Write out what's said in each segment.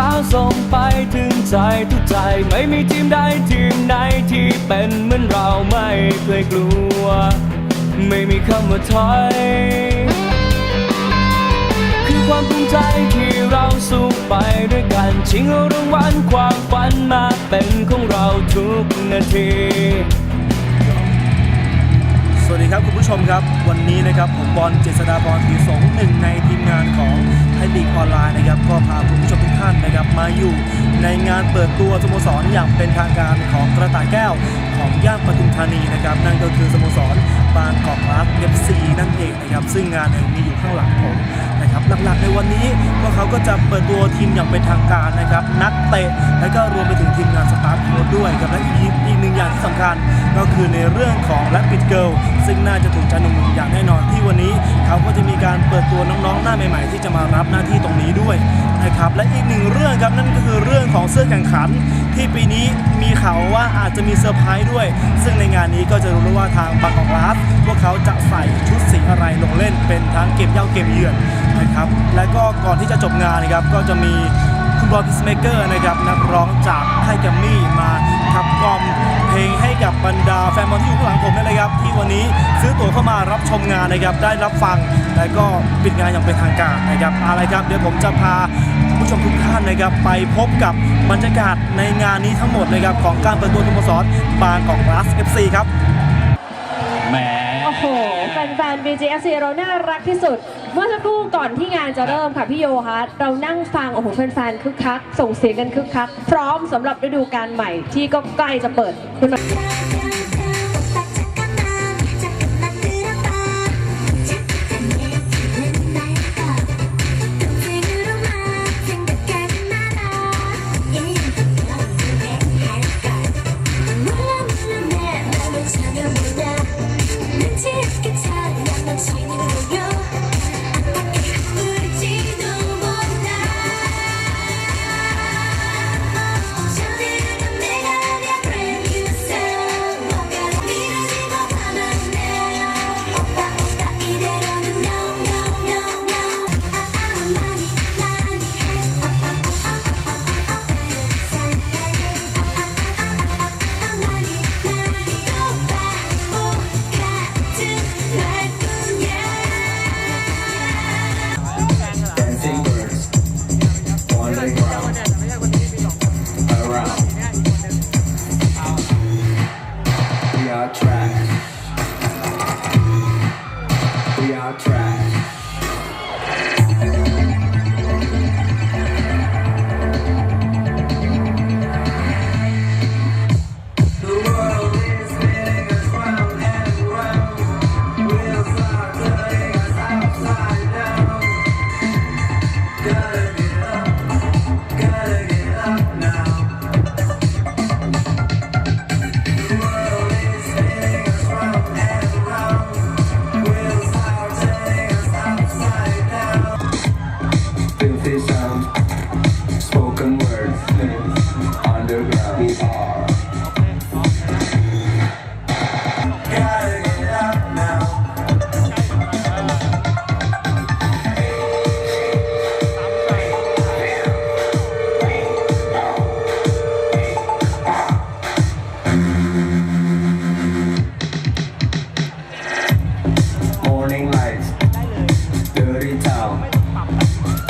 ท้าส่งไปถึงใจทุกใจ ไม่มีทีมใดทีมไหนที่เป็นเหมือนเราไม่เคยกลัว ไม่มีคำว่าถอย คือความภูมิใจที่เราสู้ไปด้วยกันชิงเอารางวัลความฝันมาเป็นของเราทุกนาที วัสดีครับคุณผู้ชมครับวันนี้นะครับผมบอลเจษฎาพรผีสงหนึ่งในทีมงานของไทยลีกออนไลน์นะครับก็พาคุณผู้ชมทุกท่านนะครับมาอยู่ในงานเปิดตัวสโมสรอย่างเป็นทางการของกระต่ายแก้วของย่านปทุมธานีนะครับนั่นก็คือสโมสรบางกอกมารักเอฟซีนั่นเองนะครับซึ่งงานแห่งนี้อยู่ข้างหลังผมนะครับหลักๆในวันนี้พวกเขาก็จะเปิดตัวทีมอย่างเป็นทางการนะครับนักเตะและก็รวมไปถึงทีมงานสตา ด้วยครับและอีกอีกหนึ่งอย่างที่สำคัญก็คือในเรื่องของแรปปิดเกิลซึ่งน่าจะถูกใจหนุ่มๆอย่างแน่นอนที่วันนี้เขาก็จะมีการเปิดตัวน้องๆหน้าใหม่ๆ ที่จะมารับหน้าที่ตรงนี้ด้วยนะครับและอีกหนึ่งเรื่องครับนั่นก็คือเรื่องของเสื้อแข่งขัน ที่ปีนี้มีข่าวว่าอาจจะมีเซอร์ไพรส์ด้วย ซึ่งในงานนี้ก็จะรู้แล้วว่าทางบางกอกลาสพวกเขาจะใส่ชุดสีอะไรลงเล่นเป็นทั้งเกมเย่าเกมเยือนนะครับและก็ก่อนที่จะจบงานนะครับก็จะมีคุณบอลพิสเมเกอร์นะครับนักร้องจากไทยแกมมี่มา กล่อมเพลงให้กับบรรดาแฟนบอลที่อยู่ข้างหลังผมนั่นเลยครับ ที่วันนี้ซื้อตั๋วเข้ามารับชมงานนะครับ ได้รับฟัง และก็ปิดงานอย่างเป็นทางการนะครับอะไรครับ เดี๋ยวผมจะพาผู้ชมทุกท่านนะครับไปพบกับบรรยากาศในงานนี้ทั้งหมดนะครับของการเปิดตัวสโมสรบางกอกกลาส FC ครับแหมโอ้โหแฟนๆ BGFC เราน่ารักที่สุด เมื่อสักครู่ก่อนที่งานจะเริ่มค่ะพี่โยคะเรานั่งฟังโอ้โหแฟนๆคึกคักส่งเสียงกันคึกคัก พร้อมสำหรับฤดูกาลใหม่ที่ก็ใกล้จะเปิดขึ้นมา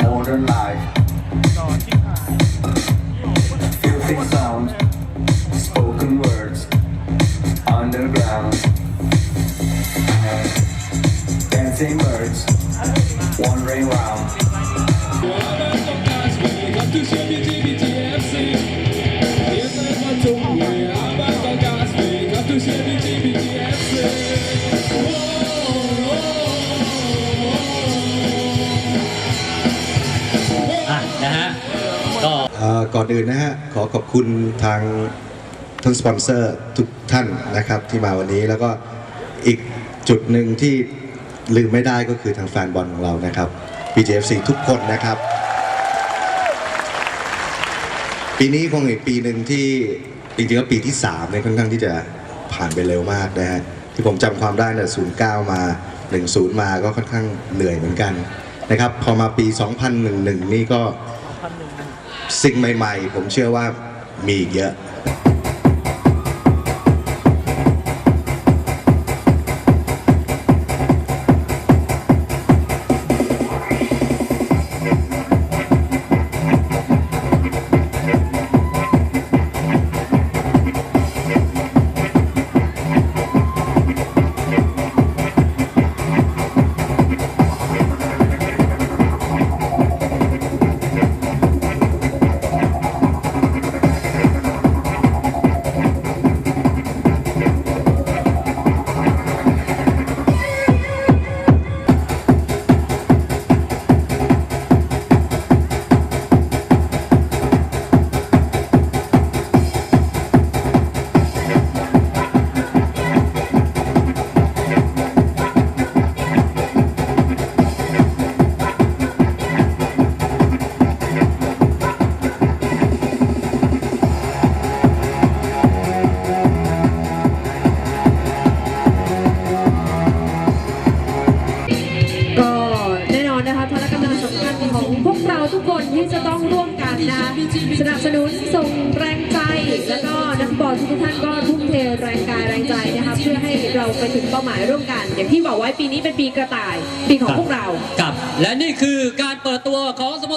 modern life, filthy sound, spoken words, underground, dancing birds, wandering round. อื่นนะฮะขอขอบคุณทางท่านสปอนเซอร์ทุกท่านนะครับที่มาวันนี้แล้วก็อีกจุดหนึ่งที่ลืมไม่ได้ก็คือทางแฟนบอลของเรานะครับ BJFC ทุกคนนะครับ ปีนี้คงอีกปีหนึ่งที่จริงๆแล้วปีที่3เนี่ยค่อนข้างที่จะผ่านไปเร็วมากนะฮะที่ผมจำความได้เนี่ย09 มา 10 มาก็ค่อนข้างเหนื่อยเหมือนกันนะครับ พอมาปี 2011 นี่ก็ สิ่งใหม่ ๆ ผมเชื่อว่ามีเยอะ แล้วก็นักบอลทุกท่านก็ทุ่มเทแรงกายแรงใจนะคะเพื่อให้เราไปถึงเป้าหมายร่วมกัน อย่างที่บอกไว้ปีนี้เป็นปีกระต่าย ปีของพวกเรา กับ และนี่คือการเปิดตัวของสโม